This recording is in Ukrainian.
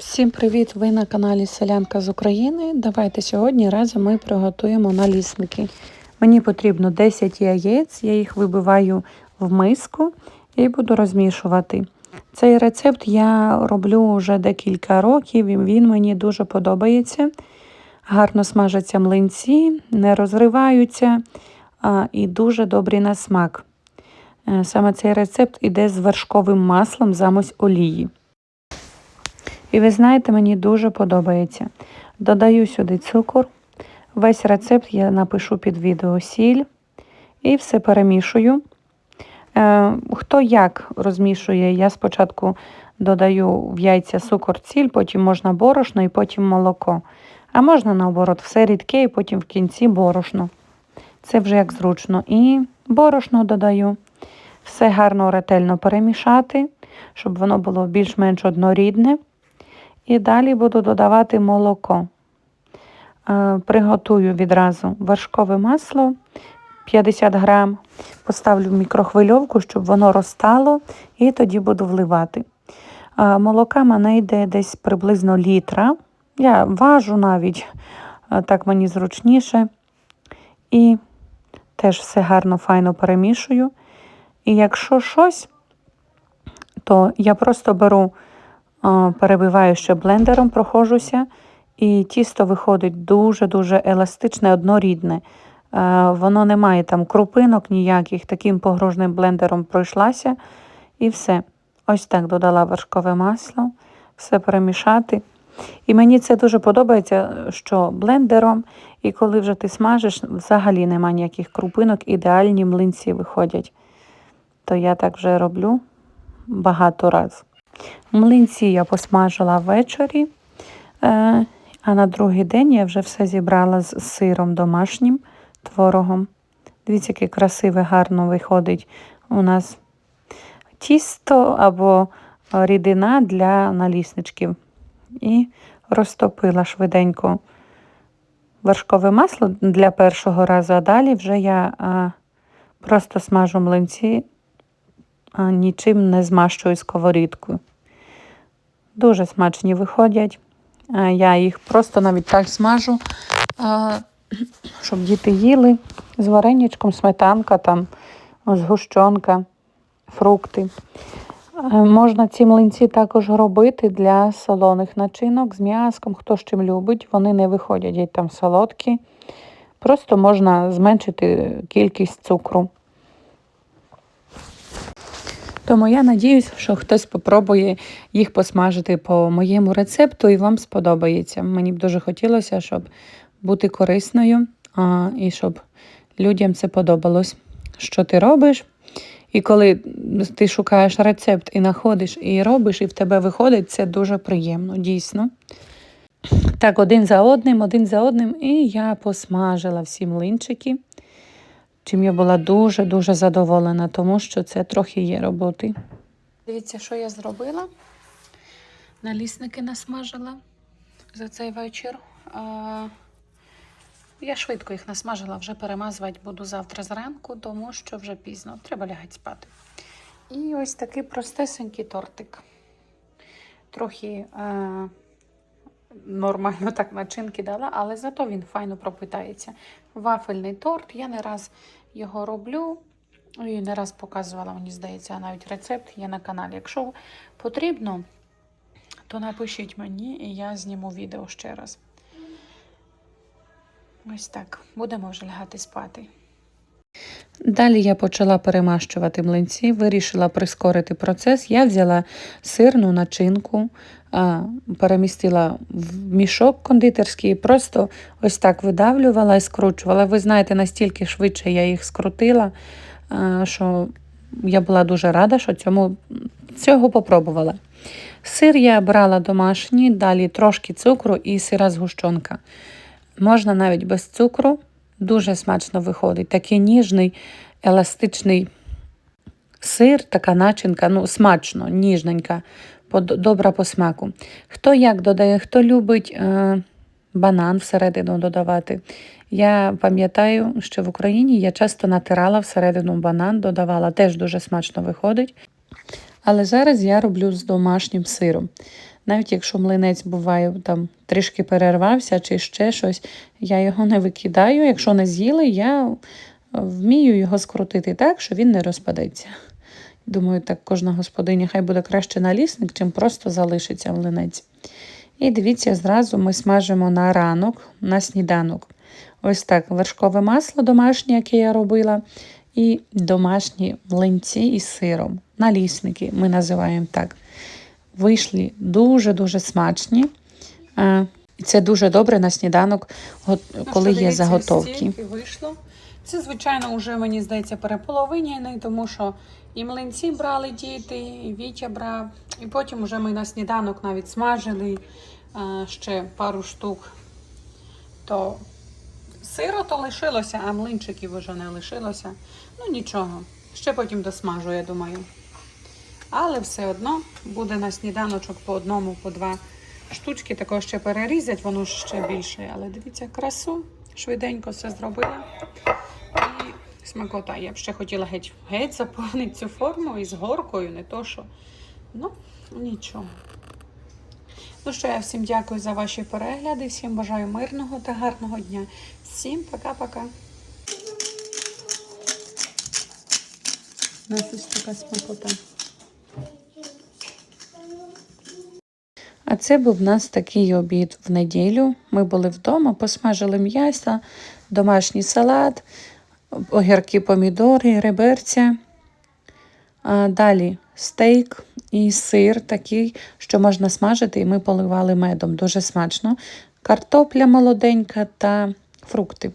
Всім привіт! Ви на каналі Селянка з України. Давайте сьогодні разом ми приготуємо налісники. Мені потрібно 10 яєць, я їх вибиваю в миску і буду розмішувати. Цей рецепт я роблю вже декілька років, і він мені дуже подобається. Гарно смажаться млинці, не розриваються і дуже добрі на смак. Е, Саме цей рецепт іде з вершковим маслом замість олії. І ви знаєте, мені дуже подобається. Додаю сюди цукор. Весь рецепт я напишу під відео сіль і все перемішую. Е, хто як розмішує, я спочатку додаю в яйця цукор, сіль, потім можна борошно і потім молоко. А можна наоборот, все рідке і потім в кінці борошно. Це вже як зручно. І борошно додаю. Все гарно ретельно перемішати, щоб воно було більш-менш однорідне. І далі буду додавати молоко. Е, Приготую відразу вершкове масло 50 грам. Поставлю в мікрохвильовку, щоб воно розтало, і тоді буду вливати. Е, Молока мене йде десь приблизно літра. Я важу навіть, е, так мені зручніше. І теж все гарно, файно перемішую. І якщо щось, то я просто беру перебиваю ще блендером, проходжуся, і тісто виходить дуже-дуже еластичне, однорідне. Воно не має там крупинок ніяких, таким погружним блендером пройшлася і все. Ось так додала вершкове масло, все перемішати. І мені це дуже подобається, що блендером, і коли вже ти смажиш, взагалі немає ніяких крупинок, ідеальні млинці виходять. То я так вже роблю багато разів. Млинці я посмажила ввечері, е, а на другий день я вже все зібрала з сиром домашнім творогом. Дивіться, яке красиве, гарно виходить у нас тісто або рідина для налісничків. І розтопила швиденько вершкове масло для першого разу, а далі вже я а, просто смажу млинці, а, нічим не змащую сковорідкою. Дуже смачні виходять. Я їх просто навіть так смажу, щоб діти їли з вареничком, сметанка, там, згущенка, фрукти. Можна ці млинці також робити для солоних начинок з м'яском, хто з чим любить. Вони не виходять геть там солодкі. Просто можна зменшити кількість цукру. Тому я надіюсь, що хтось спробує їх посмажити по моєму рецепту і вам сподобається. Мені б дуже хотілося, щоб бути корисною а, і щоб людям це подобалось. Що ти робиш? І коли ти шукаєш рецепт і знаходиш, і робиш, і в тебе виходить, це дуже приємно, дійсно. Так, один за одним, один за одним, і я посмажила всі млинчики чим я була дуже-дуже задоволена, тому що це трохи є роботи. Дивіться, що я зробила. Налісники насмажила за цей вечір. Я швидко їх насмажила, вже перемазувати буду завтра зранку, тому що вже пізно. Треба лягати спати. І ось такий простесенький тортик. Трохи е, нормально так начинки дала, але зато він файно пропитається. Вафельний торт. Я не раз його роблю. І не раз показувала, мені здається, навіть рецепт є на каналі. Якщо потрібно, то напишіть мені і я зніму відео ще раз. Ось так. Будемо вже лягати спати. Далі я почала перемащувати млинці, вирішила прискорити процес. Я взяла сирну начинку, перемістила в мішок кондитерський, просто ось так видавлювала і скручувала. Ви знаєте, настільки швидше я їх скрутила, що я була дуже рада, що цьому, цього попробувала. Сир я брала домашній, далі трошки цукру і сира згущенка. Можна навіть без цукру. Дуже смачно виходить. Такий ніжний, еластичний сир, така начинка, ну, смачно, ніжненька, добра по смаку. Хто як додає, хто любить е, банан всередину додавати. Я пам'ятаю, що в Україні я часто натирала всередину банан, додавала, теж дуже смачно виходить. Але зараз я роблю з домашнім сиром. Навіть якщо млинець буває там трішки перервався чи ще щось, я його не викидаю. Якщо не з'їли, я вмію його скрутити так, що він не розпадеться. Думаю, так кожна господиня хай буде краще налісник, чим просто залишиться млинець. І дивіться, зразу ми смажимо на ранок, на сніданок. Ось так вершкове масло домашнє, яке я робила, і домашні млинці із сиром. Налісники ми називаємо так. Вийшли дуже-дуже смачні. І це дуже добре на сніданок, от, коли є заготовки. вийшло. Це, звичайно, вже, мені здається, переполовиняний, тому що і млинці брали діти, і Вітя брав. І потім вже ми на сніданок навіть смажили ще пару штук. То сиру то лишилося, а млинчиків вже не лишилося. Ну нічого. Ще потім досмажу, я думаю. Але все одно буде на сніданочок по одному, по два штучки. Також ще перерізать, воно ще більше. Але дивіться, красу. Швиденько все зробила. І смакота. Я б ще хотіла геть, геть заповнити цю форму із горкою, не то що. Ну, нічого. Ну що, я всім дякую за ваші перегляди. Всім бажаю мирного та гарного дня. Всім пока-пока. У нас ось така смакота. А це був у нас такий обід в неділю. Ми були вдома, посмажили м'ясо, домашній салат, огірки, помідори, реберця. А далі стейк і сир такий, що можна смажити, і ми поливали медом. Дуже смачно. Картопля молоденька та фрукти.